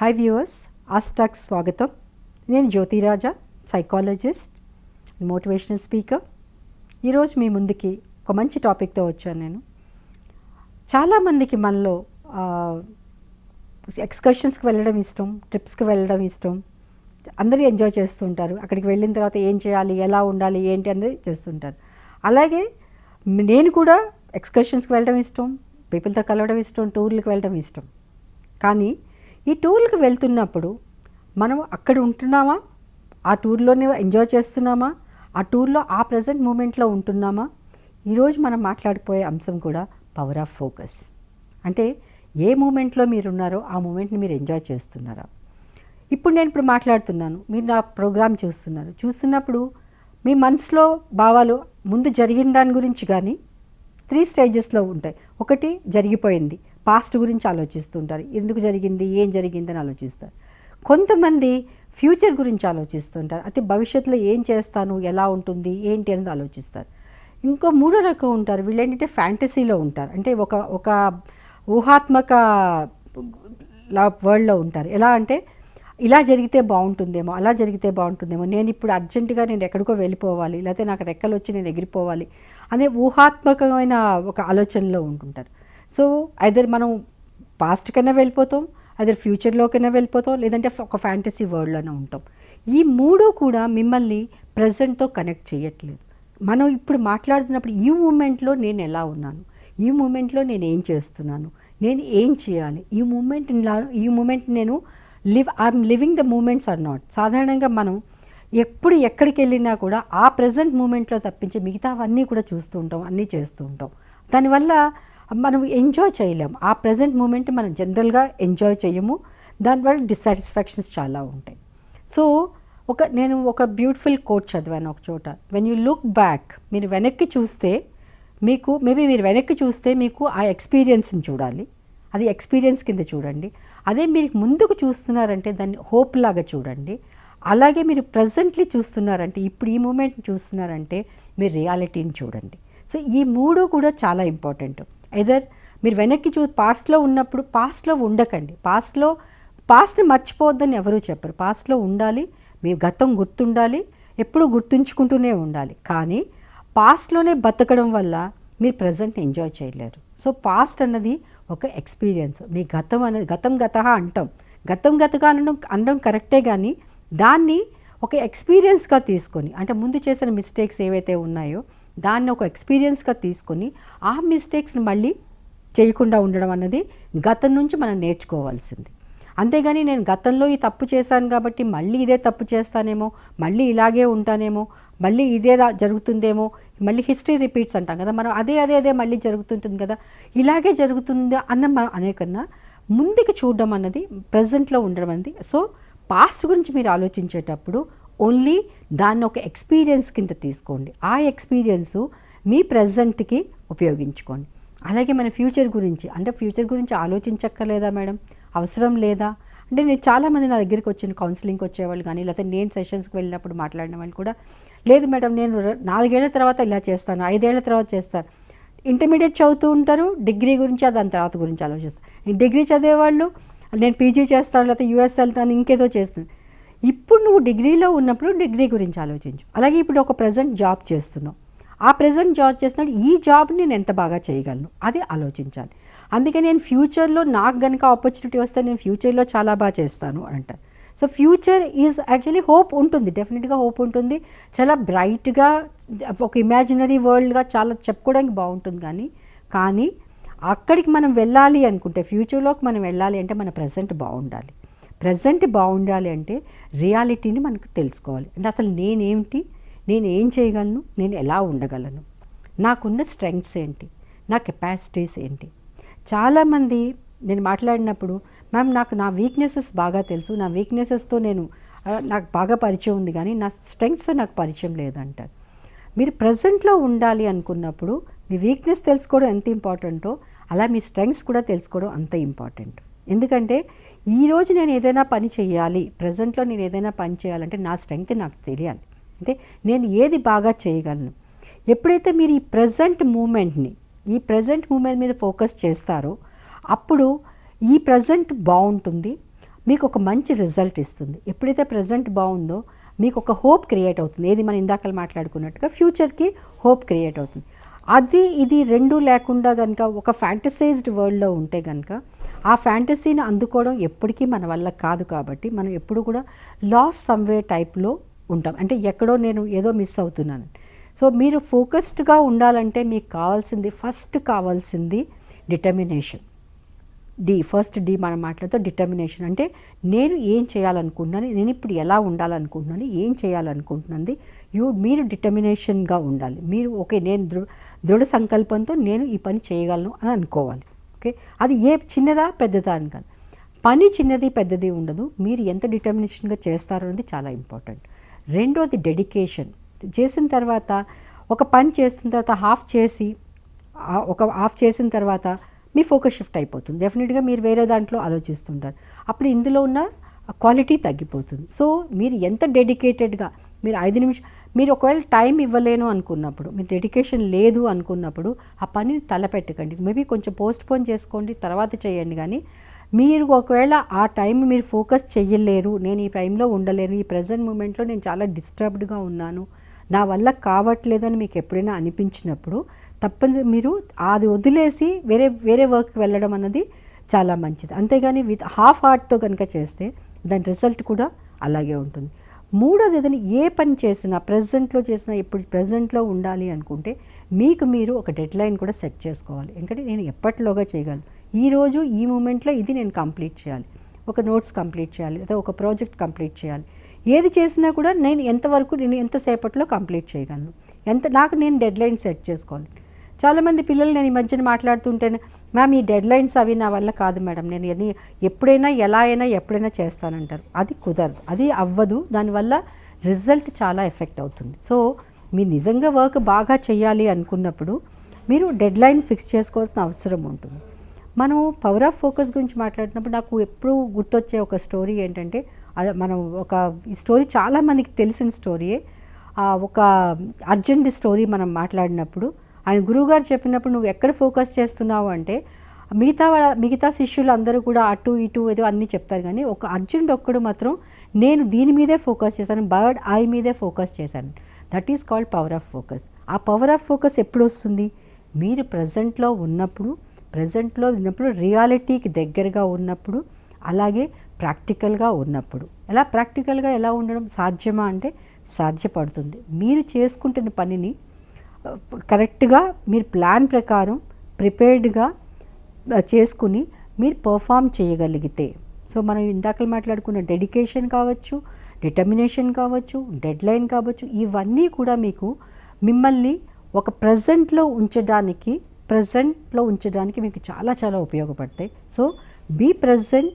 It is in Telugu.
హాయ్ వ్యూవర్స్ ఆస్టాక్ స్వాగతం నేను జ్యోతిరాజా సైకాలజిస్ట్ మోటివేషనల్ స్పీకర్ ఈరోజు మీ ముందుకి ఒక మంచి టాపిక్తో వచ్చాను నేను. చాలామందికి మనలో ఎక్స్కర్షన్స్కి వెళ్ళడం ఇష్టం ట్రిప్స్కి వెళ్ళడం ఇష్టం. అందరూ ఎంజాయ్ చేస్తుంటారు అక్కడికి వెళ్ళిన తర్వాత ఏం చేయాలి ఎలా ఉండాలి ఏంటి అనేది చేస్తుంటారు అలాగే నేను కూడా ఎక్స్కర్షన్స్కి వెళ్ళడం ఇష్టం పీపుల్తో కలవడం ఇష్టం టూర్లకు వెళ్ళడం ఇష్టం. కానీ ఈ టూర్లకు వెళ్తున్నప్పుడు మనం అక్కడ ఉంటున్నామా? ఆ టూర్లోనే ఎంజాయ్ చేస్తున్నామా? ఆ టూర్లో ఆ ప్రజెంట్ మూమెంట్లో ఉంటున్నామా? ఈరోజు మనం మాట్లాడిపోయే అంశం కూడా పవర్ ఆఫ్ ఫోకస్. అంటే ఏ మూమెంట్లో మీరు ఉన్నారో ఆ మూమెంట్ని మీరు ఎంజాయ్ చేస్తున్నారా? ఇప్పుడు నేను ఇప్పుడు మాట్లాడుతున్నాను. మీరు నా ప్రోగ్రామ్ చూస్తున్నారు. చూస్తున్నప్పుడు మీ మనసులో భావాలు ముందు జరిగిన దాని గురించి కానీ త్రీ స్టేజెస్లో ఉంటాయి. ఒకటి జరిగిపోయింది. పాస్ట్ గురించి ఆలోచిస్తుంటారు. ఎందుకు జరిగింది? ఏం జరిగింది అని ఆలోచిస్తారు. కొంతమంది ఫ్యూచర్ గురించి ఆలోచిస్తుంటారు. అయితే భవిష్యత్తులో ఏం చేస్తాను? ఎలా ఉంటుంది? ఏంటి అనేది ఆలోచిస్తారు. ఇంకో మూడో రకం ఉంటారు. వీళ్ళు ఏంటంటే ఫ్యాంటసీలో ఉంటారు. అంటే ఒక ఒక ఊహాత్మక వరల్డ్లో ఉంటారు. ఎలా అంటే ఇలా జరిగితే బాగుంటుందేమో అలా జరిగితే బాగుంటుందేమో నేను ఇప్పుడు అర్జెంటుగా నేను ఎక్కడికో వెళ్ళిపోవాలి లేకపోతే నాకు రెక్కలు వచ్చి నేను ఎగిరిపోవాలి అనే ఊహాత్మకమైన ఒక ఆలోచనలో ఉంటుంటారు. సో ఐదర్ మనం పాస్ట్ కన్నా వెళ్ళిపోతాం అదే ఫ్యూచర్లోకైనా వెళ్ళిపోతాం లేదంటే ఒక ఫ్యాంటసీ వరల్డ్లోనే ఉంటాం. ఈ మూడు కూడా మిమ్మల్ని ప్రజెంట్తో కనెక్ట్ చేయట్లేదు. మనం ఇప్పుడు మాట్లాడుతున్నప్పుడు ఈ మూమెంట్లో నేను ఎలా ఉన్నాను? ఈ మూమెంట్లో నేను ఏం చేస్తున్నాను? నేను ఏం చేయాలి? ఈ మూమెంట్ ఈ మూమెంట్ నేను live I'm living the moments are not సాధారణంగా మనం ఎప్పుడు ఎక్కడికి వెళ్ళినా కూడా ఆ ప్రజెంట్ మూమెంట్లో తప్పించి మిగతావన్నీ కూడా చూస్తూ ఉంటాం అన్నీ చేస్తూ ఉంటాం. దానివల్ల మనం ఎంజాయ్ చేయలేము. ఆ ప్రజెంట్ మూమెంట్ మనం జనరల్గా ఎంజాయ్ చేయము. దానివల్ల డిస్సాటిస్ఫాక్షన్స్ చాలా ఉంటాయి. సో ఒక నేను ఒక బ్యూటిఫుల్ కోట్ చదివాను ఒక చోట. వెన్ యూ లుక్ బ్యాక్ మీరు వెనక్కి చూస్తే మీకు మేబీ మీరు వెనక్కి చూస్తే మీకు ఆ ఎక్స్పీరియన్స్ని చూడాలి. అది ఎక్స్పీరియన్స్ కింద చూడండి. అదే మీరు ముందుకు చూస్తున్నారంటే దాన్ని హోప్ లాగా చూడండి. అలాగే మీరు ప్రజెంట్లీ చూస్తున్నారంటే ఇప్పుడు ఈ మూమెంట్ని చూస్తున్నారంటే మీరు రియాలిటీని చూడండి. సో ఈ మూడు కూడా చాలా ఇంపార్టెంట్ ఎదర్ మీరు వెనక్కి చూ పాస్ట్లో ఉన్నప్పుడు పాస్ట్లో ఉండకండి. పాస్ట్లో పాస్ట్ని మర్చిపోవద్దని ఎవరూ చెప్పరు. పాస్ట్లో ఉండాలి మీ గతం గుర్తుండాలి ఎప్పుడూ గుర్తుంచుకుంటూనే ఉండాలి. కానీ పాస్ట్లోనే బతకడం వల్ల మీరు ప్రజెంట్ ఎంజాయ్ చేయలేరు. సో పాస్ట్ అన్నది ఒక ఎక్స్పీరియన్స్ మీ గతం అనేది గతం గత అంటాం. గతం గతగా అనడం అనడం కరెక్టే కానీ దాన్ని ఒక ఎక్స్పీరియన్స్గా తీసుకొని అంటే ముందు చేసిన మిస్టేక్స్ ఏవైతే ఉన్నాయో దాన్ని ఒక ఎక్స్పీరియన్స్గా తీసుకొని ఆ మిస్టేక్స్ని మళ్ళీ చేయకుండా ఉండడం అన్నది గతం నుంచి మనం నేర్చుకోవాల్సింది. అంతేగాని నేను గతంలో ఈ తప్పు చేశాను కాబట్టి మళ్ళీ ఇదే తప్పు చేస్తానేమో మళ్ళీ ఇలాగే ఉంటానేమో మళ్ళీ ఇదే జరుగుతుందేమో మళ్ళీ హిస్టరీ రిపీట్స్ అంటాం కదా మనం అదే అదే అదే మళ్ళీ జరుగుతుంటుంది కదా ఇలాగే జరుగుతుంది అన్న మనం అనేకన్నా ముందుకు చూడడం అన్నది ప్రజెంట్లో ఉండడం అనేది సో పాస్ట్ గురించి మీరు ఆలోచించేటప్పుడు ఓన్లీ దాన్ని ఒక ఎక్స్పీరియన్స్ కింద తీసుకోండి. ఆ ఎక్స్పీరియన్సు మీ ప్రజెంట్కి ఉపయోగించుకోండి. అలాగే మన ఫ్యూచర్ గురించి అంటే ఫ్యూచర్ గురించి ఆలోచించక్కర్లేదా మేడం? అవసరం లేదా? అంటే నేను చాలామంది నా దగ్గరికి వచ్చిన కౌన్సిలింగ్కి వచ్చేవాళ్ళు కానీ లేకపోతే నేను సెషన్స్కి వెళ్ళినప్పుడు మాట్లాడిన వాళ్ళు కూడా లేదు మేడం నేను నాలుగేళ్ళ తర్వాత ఇలా చేస్తాను ఐదేళ్ళ తర్వాత చేస్తాను. ఇంటర్మీడియట్ చదువుతూ ఉంటారు డిగ్రీ గురించి దాని తర్వాత గురించి ఆలోచిస్తాను డిగ్రీ చదివేవాళ్ళు నేను పీజీ చేస్తాను లేకపోతే యూఎస్ వెళ్తాను ఇంకేదో చేస్తాను. ఇప్పుడు నువ్వు డిగ్రీలో ఉన్నప్పుడు డిగ్రీ గురించి ఆలోచించు. అలాగే ఇప్పుడు ఒక ప్రజెంట్ జాబ్ చేస్తున్నావు. ఆ ప్రజెంట్ జాబ్ చేస్తున్నాడు. ఈ జాబ్ నేను ఎంత బాగా చేయగలను? అది ఆలోచించాలి. అందుకే నేను ఫ్యూచర్లో నాకు కనుక ఆపర్చునిటీ వస్తే నేను ఫ్యూచర్లో చాలా బాగా చేస్తాను అంటారు so future is actually hope ఉంటుంది. డెఫినెట్గా హోప్ ఉంటుంది. చాలా బ్రైట్గా ఒక ఇమాజినరీ వరల్డ్గా చాలా చెప్పుకోవడానికి బాగుంటుంది కానీ కానీ అక్కడికి మనం వెళ్ళాలి అనుకుంటే ఫ్యూచర్లోకి మనం వెళ్ళాలి అంటే మన ప్రజెంట్ బాగుండాలి. ప్రజెంట్ బాగుండాలి అంటే రియాలిటీని మనకు తెలుసుకోవాలి. అంటే అసలు నేనేమిటి? నేను ఏం చేయగలను? నేను ఎలా ఉండగలను? నాకున్న స్ట్రెంగ్స్ ఏంటి? నా కెపాసిటీస్ ఏంటి? చాలామంది నేను మాట్లాడినప్పుడు మ్యామ్ నాకు నా వీక్నెసెస్ బాగా తెలుసు. నా వీక్నెసెస్తో నేను నాకు బాగా పరిచయం ఉంది కానీ నా స్ట్రెంగ్స్తో నాకు పరిచయం లేదంటారు. మీరు ప్రజెంట్లో ఉండాలి అనుకున్నప్పుడు మీ వీక్నెస్ తెలుసుకోవడం ఎంత ఇంపార్టెంటో అలా మీ స్ట్రెంగ్స్ కూడా తెలుసుకోవడం అంత ఇంపార్టెంట్. ఎందుకంటే ఈరోజు నేను ఏదైనా పని చేయాలి ప్రజెంట్లో నేను ఏదైనా పని చేయాలంటే నా స్ట్రెంగ్త్ నాకు తెలియాలి. అంటే నేను ఏది బాగా చేయగలను. ఎప్పుడైతే మీరు ఈ ప్రజెంట్ మూమెంట్ని ఈ ప్రజెంట్ మూమెంట్ మీద ఫోకస్ చేస్తారో అప్పుడు ఈ ప్రజెంట్ బాగుంటుంది మీకు ఒక మంచి రిజల్ట్ ఇస్తుంది. ఎప్పుడైతే ప్రజెంట్ బాగుందో మీకు ఒక హోప్ క్రియేట్ అవుతుంది. ఏది మనం ఇందాకలు మాట్లాడుకున్నట్టుగా ఫ్యూచర్కి హోప్ క్రియేట్ అవుతుంది. అది ఇది రెండు లేకుండా కనుక ఒక ఫ్యాంటసైజ్డ్ వరల్డ్లో ఉంటే కనుక ఆ ఫ్యాంటసీని అందుకోవడం ఎప్పటికీ మన వల్ల కాదు కాబట్టి మనం ఎప్పుడు కూడా లాస్ సమ్వే టైప్లో ఉంటాం. అంటే ఎక్కడో నేను ఏదో మిస్ అవుతున్నాను. సో మీరు ఫోకస్డ్గా ఉండాలంటే మీకు కావాల్సింది ఫస్ట్ కావాల్సింది డిటర్మినేషన్ డి ఫస్ట్ డి మనం మాట్లాడితే డిటర్మినేషన్. అంటే నేను ఏం చేయాలనుకుంటున్నాను నేను ఇప్పుడు ఎలా ఉండాలనుకుంటున్నాను ఏం చేయాలనుకుంటున్నది యూ మీరు డిటర్మినేషన్గా ఉండాలి. మీరు ఓకే నేను దృ దృఢ సంకల్పంతో నేను ఈ పని చేయగలను అని అనుకోవాలి. ఓకే? అది ఏ చిన్నదా పెద్దదా అని కాదు. పని చిన్నది పెద్దది ఉండదు. మీరు ఎంత డిటర్మినేషన్గా చేస్తారో అనేది చాలా ఇంపార్టెంట్. రెండోది డెడికేషన్. చేసిన తర్వాత ఒక పని చేసిన తర్వాత హాఫ్ చేసి ఒక ఆఫ్ చేసిన తర్వాత మీ ఫోకస్ షిఫ్ట్ అయిపోతుంది. డెఫినెట్గా మీరు వేరే దాంట్లో ఆలోచిస్తుంటారు. అప్పుడు ఇందులో ఉన్న క్వాలిటీ తగ్గిపోతుంది. సో మీరు ఎంత డెడికేటెడ్గా మీరు ఐదు నిమిషం మీరు ఒకవేళ టైం ఇవ్వలేను అనుకున్నప్పుడు మీరు డెడికేషన్ లేదు అనుకున్నప్పుడు ఆ పనిని తలపెట్టకండి. మేబీ కొంచెం పోస్ట్ పోన్ చేసుకోండి తర్వాత చేయండి కానీ మీరు ఒకవేళ ఆ టైం మీరు ఫోకస్ చేయలేరు నేను ఈ టైంలో ఉండలేను ఈ ప్రజెంట్ మూమెంట్లో నేను చాలా డిస్టర్బ్డ్గా ఉన్నాను నా వల్ల కావట్లేదని మీకు ఎప్పుడైనా అనిపించినప్పుడు తప్పని మీరు అది వదిలేసి వేరే వేరే వర్క్కి వెళ్ళడం అన్నది చాలా మంచిది. అంతేగాని విత్ హాఫ్ హార్ట్తో కనుక చేస్తే దాని రిజల్ట్ కూడా అలాగే ఉంటుంది. మూడోది ఏదైనా ఏ పని చేసినా ప్రజెంట్లో చేసినా ఇప్పుడు ప్రజెంట్లో ఉండాలి అనుకుంటే మీకు మీరు ఒక డెడ్ లైన్ కూడా సెట్ చేసుకోవాలి. ఎందుకంటే నేను ఎప్పటిలోగా చేయగలను. ఈరోజు ఈ మూమెంట్లో ఇది నేను కంప్లీట్ చేయాలి. ఒక నోట్స్ కంప్లీట్ చేయాలి. లేదా ఒక ప్రాజెక్ట్ కంప్లీట్ చేయాలి. ఏది చేసినా కూడా నేను ఎంతవరకు నేను ఎంతసేపట్లో కంప్లీట్ చేయగలను? ఎంత నాకు నేను డెడ్ లైన్ సెట్ చేసుకోవాలి. చాలామంది పిల్లలు నేను ఈ మధ్యన మాట్లాడుతుంటే మ్యామ్ ఈ డెడ్ లైన్స్ అవి నా వల్ల కాదు మేడం. నేను ఎన్ని ఎప్పుడైనా ఎలా అయినా ఎప్పుడైనా చేస్తానంటారు. అది కుదరదు. అది అవ్వదు. దానివల్ల రిజల్ట్ చాలా ఎఫెక్ట్ అవుతుంది. సో మీరు నిజంగా వర్క్ బాగా చేయాలి అనుకున్నప్పుడు మీరు డెడ్ లైన్ ఫిక్స్ చేసుకోవాల్సిన అవసరం ఉంటుంది. మనం పవర్ ఆఫ్ ఫోకస్ గురించి మాట్లాడుతున్నప్పుడు నాకు ఎప్పుడూ గుర్తొచ్చే ఒక స్టోరీ ఏంటంటే మనం ఒక ఈ స్టోరీ చాలామందికి తెలిసిన స్టోరీయే ఒక అర్జెంట్ స్టోరీ మనం మాట్లాడినప్పుడు ఆయన గురువుగారు చెప్పినప్పుడు నువ్వు ఎక్కడ ఫోకస్ చేస్తున్నావు అంటే మిగతా వాళ్ళ- మిగతా శిష్యులు అందరూ కూడా అటు ఇటు ఏదో అన్నీ చెప్తారు కానీ ఒక అర్జునుడు ఒక్కడు మాత్రం నేను దీని మీదే ఫోకస్ చేశాను బర్డ్ ఐ మీదే ఫోకస్ చేశాను. That is called power of focus. ఆ పవర్ ఆఫ్ ఫోకస్ ఎప్పుడు వస్తుంది? మీరు ప్రజెంట్లో ఉన్నప్పుడు ప్రజెంట్లో ఉన్నప్పుడు రియాలిటీకి దగ్గరగా ఉన్నప్పుడు అలాగే ప్రాక్టికల్గా ఉన్నప్పుడు. ఎలా ప్రాక్టికల్గా ఎలా ఉండడం సాధ్యమా అంటే సాధ్యపడుతుంది. మీరు చేసుకుంటున్న పనిని కరెక్ట్గా మీరు ప్లాన్ ప్రకారం ప్రిపేర్డ్గా చేసుకుని మీరు పర్ఫామ్ చేయగలిగితే. సో మనం ఇందాక మాట్లాడుకున్న డెడికేషన్ కావచ్చు డిటర్మినేషన్ కావచ్చు డెడ్ లైన్ కావచ్చు ఇవన్నీ కూడా మీకు మిమ్మల్ని ఒక ప్రజెంట్లో ఉంచడానికి ప్రజెంట్లో ఉంచడానికి మీకు చాలా చాలా ఉపయోగపడతాయి. So be present